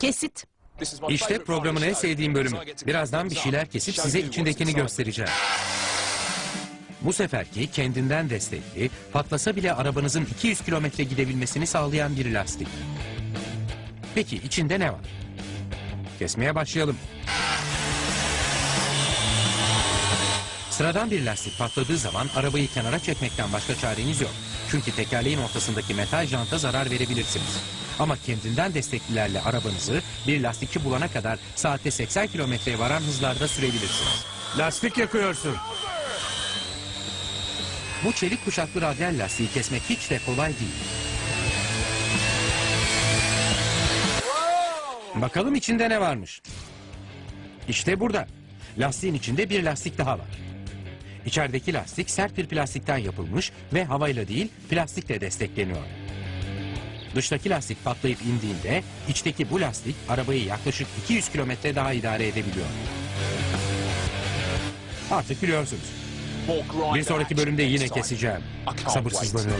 Kesit. İşte programın en sevdiğim bölümü. Birazdan bir şeyler kesip size içindekini göstereceğim. Bu seferki kendinden destekli, patlasa bile arabanızın 200 kilometre gidebilmesini sağlayan bir lastik. Peki içinde ne var? Kesmeye başlayalım. Sıradan bir lastik patladığı zaman arabayı kenara çekmekten başka çareniz yok. Çünkü tekerleğin ortasındaki metal janta zarar verebilirsiniz. Ama kendinden desteklilerle arabanızı bir lastikçi bulana kadar saatte 80 kilometreye varan hızlarda sürebilirsiniz. Lastik yakıyorsun. Bu çelik kuşaklı radyal lastiği kesmek hiç de kolay değil. Bakalım içinde ne varmış. İşte burada. Lastiğin içinde bir lastik daha var. İçerideki lastik sert bir plastikten yapılmış ve havayla değil plastikle destekleniyor. Dıştaki lastik patlayıp indiğinde içteki bu lastik arabayı yaklaşık 200 kilometre daha idare edebiliyor. Artık biliyorsunuz. Bir sonraki bölümde yine keseceğim. Sabırsızlanıyorum.